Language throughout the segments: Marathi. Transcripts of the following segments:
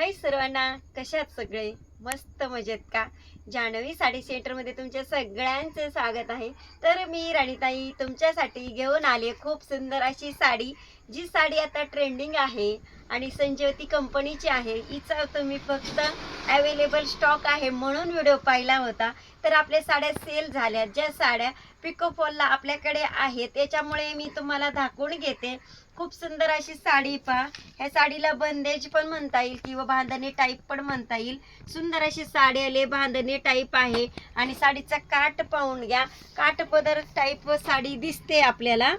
हाय सर्वांना कशात सगळे? मस्त मजेत का? जान्हवी साडी सेंटरमध्ये तुमच्या सगळ्यांचे स्वागत आहे. तर मी राणीताई तुमच्यासाठी घेऊन आले खूप सुंदर अशी साडी जी साडी आता ट्रेंडिंग आहे आणि संजीवती कंपनीची आहे. हिचा तुम्ही फक्त अवेलेबल स्टॉक आहे म्हणून व्हिडिओ पाहिला होता. तर आपल्या साड्या सेल झाल्या. ज्या साड्या पिकोफॉलला आपल्याकडे आहेत त्याच्यामुळे मी तुम्हाला दाखवून घेते. खूप सुंदर अशी साडी पहा. ह्या साडीला बंदेज पण म्हणता येईल किंवा बांधणी टाईप पण म्हणता येईल. सुंदर अशी साडी आली बांधणी टाईप आहे. आणि साडीचा काठ पाहून घ्या. काठ पदर टाईप साडी दिसते आपल्याला.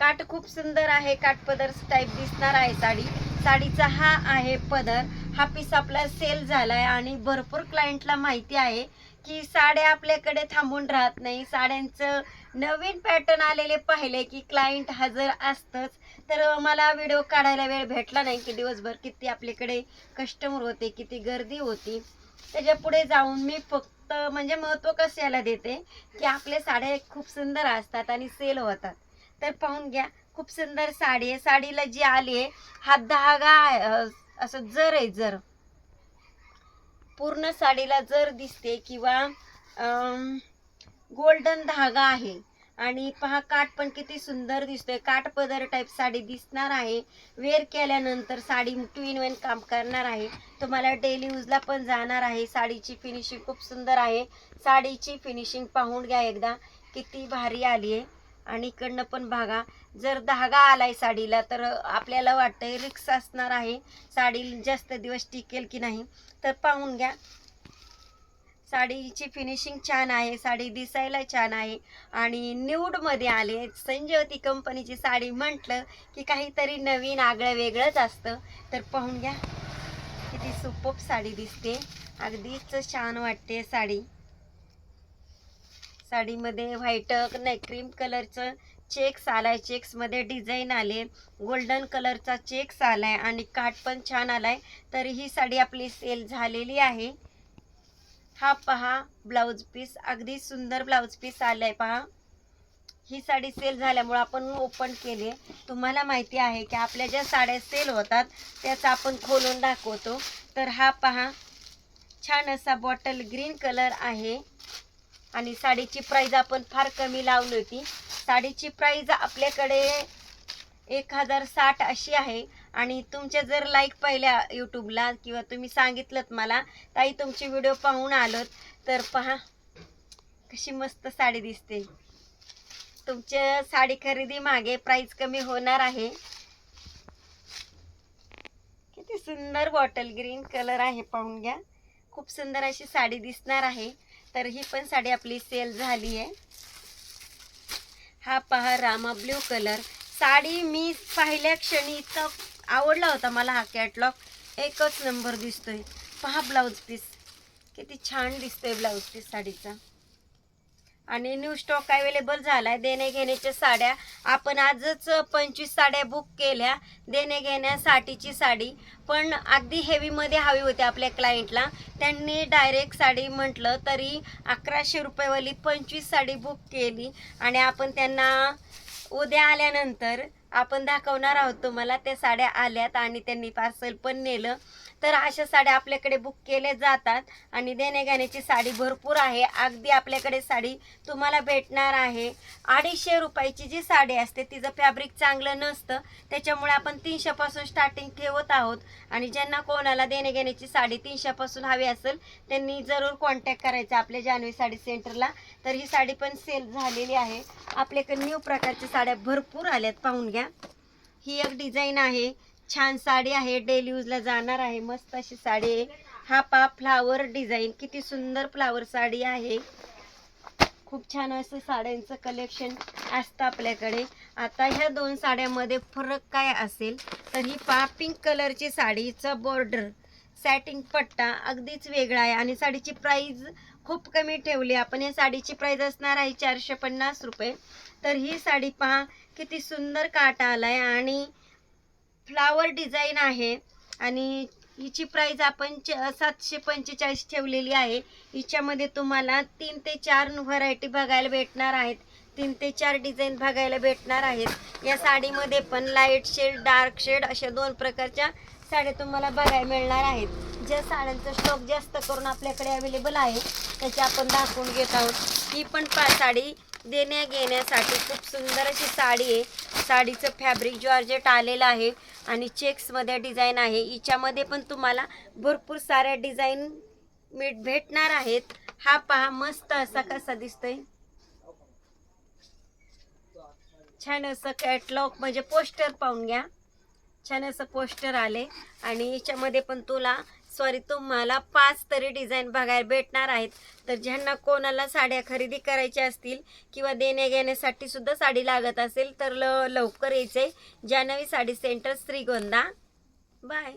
काठ खूप सुंदर आहे काठ पदर टाईप दिसणार आहे साडी. साडीचा हा आहे पदर. हा पीस आपला सेल झालाय आणि भरपूर क्लायंटला माहिती आहे की साड्या आपल्याकडे थांबून राहत नाही. साड्यांचं नवीन पॅटर्न आलेले पाहिले की क्लायंट हजर असतंच. तर मला व्हिडिओ काढायला वेळ भेटला नाही की दिवसभर किती आपल्याकडे कस्टमर होते किती गर्दी होती. त्याच्या पुढे जाऊन मी फक्त म्हणजे महत्त्व कशाला देते की आपले साड्या खूप सुंदर असतात आणि सेल होतात. तर पाहून घ्या खूप सुंदर साडी आहे. साडीला जी आली आहे हा धागा आहे, असं जर आहे जर. पूर्ण साडीला जर दिसते किंवा गोल्डन धागा आहे. आणि पहा काठ पण किती सुंदर दिसतोय. काठ पदर टाईप साडी दिसणार आहे. वेअर केल्यानंतर साडी टू इन वन काम करणार आहे. तुम्हाला डेली यूजला पण जाणार आहे. साडीची फिनिशिंग खूप सुंदर आहे. साडीची फिनिशिंग पाहून घ्या एकदा. किती भारी आली आहे. आणि इकडनं पण बघा जर धागा आलाय साडीला तर आपल्याला वाटतंय रिक्स असणार आहे. साडी जास्त दिवस टिकेल की नाही तर पाहून घ्या. साडीची फिनिशिंग छान आहे साडी दिसायला छान आहे. आणि न्यूडमध्ये आले. संजयवती कंपनीची साडी म्हटलं की काहीतरी नवीन आगळं वेगळंच असतं. तर पाहून घ्या. किती सुपप साडी दिसते. अगदीच छान वाटते साडी. साडीमध्ये व्हाईट नाही क्रीम कलरचं चेक्स आलाय. चेक्समध्ये डिझाईन आले. गोल्डन कलरचा चेक्स आलाय. आणि काठ पण छान आलाय. तर ही साडी आपली सेल झालेली आहे. हा पहा ब्लाऊज पीस अगदी सुंदर ब्लाऊज पीस आलाय पहा. ही साडी सेल झाल्यामुळे आपण ओपन केली. तुम्हाला माहिती आहे की आपल्या ज्या साड्या सेल होतात त्याचा आपण खोलून दाखवतो. तर हा पहा छान असा बॉटल ग्रीन कलर आहे. आणि साडीची प्राईज आपण फार कमी लावली होती. साडीची प्राईज आपल्याकडे एक हजार साठ अशी आहे. आणि तुमच्या जर लाईक पहिल्या यूट्यूबला किंवा तुम्ही सांगितलं मला ताई तुमचे व्हिडिओ पाहून आलोत तर पहा कशी मस्त साडी दिसते. तुमच्या साडी खरेदी मागे प्राईस कमी होणार आहे. किती सुंदर बॉटल ग्रीन कलर आहे पाहून घ्या. खूप सुंदर अशी साडी दिसणार आहे तर ही पण साडी आपली सेल झाली आहे. हा पहा रामा ब्ल्यू कलर साडी मी पाहिल्या क्षणी इतका आवडला होता मला हा कॅटलॉग एकच नंबर दिसतोय. पहा ब्लाऊज पीस किती छान दिसतोय ब्लाऊज पीस साडीचा. आणि न्यू स्टॉक अवेलेबल झालाय. देणे घेण्याच्या साड्या. आपण आजच पंचवीस साड्या बुक केल्या. देणे घेण्यासाठीची साडी. पण अगदी हेवीमध्ये हवी होती आपल्या क्लायंटला त्यांनी डायरेक्ट साडी म्हटलं तरी अकराशे रुपयेवाली पंचवीस साडी बुक केली. आणि आपण त्यांना उद्या आल्यानंतर आपण दाखवणार आहोत तुम्हाला त्या साड्या आल्यात आणि त्यांनी पार्सल पण नेलं. तर अशा साड्या आपल्याकडे बुक केले जातात आणि देण्याघेण्याची साडी भरपूर आहे. अगदी आपल्याकडे साडी तुम्हाला भेटणार आहे. अडीचशे रुपयाची जी साडी असते तिचं फॅब्रिक चांगलं नसतं. त्याच्यामुळे आपण तीनशेपासून स्टार्टिंग ठेवत आहोत. आणि ज्यांना कोणाला देण्याघेण्याची साडी तीनशेपासून हवी असेल त्यांनी जरूर कॉन्टॅक्ट करायचा आपल्या जान्हवी साडी सेंटरला तर ही साडी पण सेल झालेली आहे. आपल्याकडे न्यू प्रकारच्या साड्या भरपूर आल्यात पाहून घ्या. ही एक डिझाईन आहे. छान साडी आहे. डेली यूजला जाणार आहे. मस्त अशी साडी आहे. हा पा फ्लावर डिझाईन किती सुंदर फ्लावर साडी आहे. खूप छान असं साड्यांचं कलेक्शन असतं आपल्याकडे. आता ह्या दोन साड्यामध्ये फरक काय असेल? तर ही पा पिंक कलरची साडीचं बॉर्डर सॅटिंग पट्टा अगदीच वेगळा आहे. आणि साडीची प्राईज खूप कमी ठेवली. आपण या साडीची प्राईज असणार आहे चारशे पन्नास रुपये. तर ही साडी पहा किती सुंदर काटा आला आहे आणि फ्लावर डिझाईन आहे आणि हिची प्राईज आपण च- सातशे पंचेचाळीस ठेवलेली आहे. हिच्यामध्ये तुम्हाला तीन ते चार व्हरायटी बघायला भेटणार आहेत. तीन ते चार डिझाईन बघायला भेटणार आहेत. या साडीमध्ये पण लाइट शेड डार्क शेड अशा दोन प्रकारच्या साड्या तुम्हाला बघायला मिळणार आहेत. ज्या साड्यांचा स्टॉक जास्त करून आपल्याकडे अवेलेबल आहे त्याचे आपण दाखवून घेत आहोत. ही पण पा साडी देण्या घेण्यासाठी खूप सुंदर अशी साडी आहे. साडीचं फॅब्रिक जॉर्जेट आलेलं आहे आणि चेक्समध्ये डिझाईन आहे. हिच्यामध्ये पण तुम्हाला भरपूर साऱ्या डिझाईन मीठ भेटणार आहेत. हा पहा मस्त असा कसा दिसतोय. छान असं कॅटलॉग म्हणजे पोस्टर पाहून घ्या. छान असं पोस्टर आले. आणि याच्यामध्ये पण तुला सॉरी तुम्हाला पाच तरी डिझाईन बघायला भेटणार आहेत. तर ज्यांना कोणाला साड्या खरेदी करायच्या असतील किंवा देण्या घेण्यासाठी सुद्धा साडी लागत असेल तर ल लवकर यायचे जानवी साडी सेंटर श्रीगोंदा. बाय